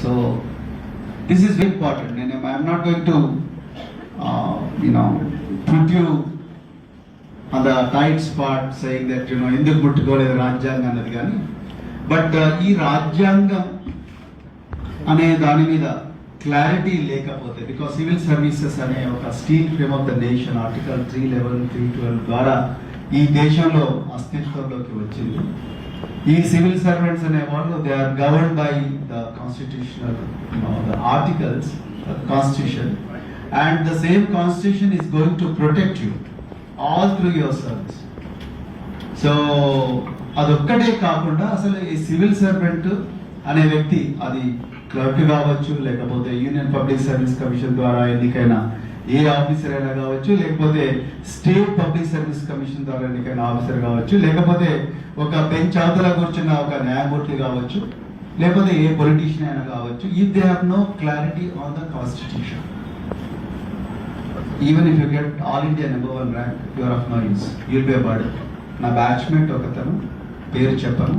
So this is very important నేను I'm not going to you know put you on the tight spot saying that you know ఎందుకు ముట్టుకోలేదు రాజ్యాంగం అన్నది కానీ but uh, ఈ రాజ్యాంగం అనే దాని మీద క్లారిటీ లేకపోతే బికాస్ సివిల్ సర్వీసెస్ అనే ఒక steel frame of the nation article three eleven three twelve ద్వారా ఈ దేశంలో అస్తిత్వంలోకి వచ్చింది. ఈ సివిల్ సర్వెంట్స్ అనే వాళ్ళు they are govern by the constitutional the articles constitution and the same constitution is going to protect you all through your service so అదొక్కటే కాకుండా అసలు ఈ సివిల్ సర్వెంట్ అనే వ్యక్తి అది క్లర్క్ కావచ్చు లేకపోతే యూనియన్ పబ్లిక్ సర్వీస్ కమిషన్ ద్వారా ఎన్నికైన ఏ ఆఫీసర్ అయినా కావచ్చు లేకపోతే స్టేట్ పబ్లిక్ సర్వీస్ కమిషన్ ద్వారా ఎన్నికైన ఆఫీసర్ కావచ్చు లేకపోతే ఒక బెంచ్ అవతల కూర్చున్న ఒక న్యాయమూర్తి కావచ్చు లేకపోతే ఏ పొలిటీషియన్ అయినా కావచ్చు if they have no clarity on the constitution even if you get all India number one rank you're of no use you'll be bird నా బ్యాచ్మేట్ ఒకతను పేరు చెప్పను.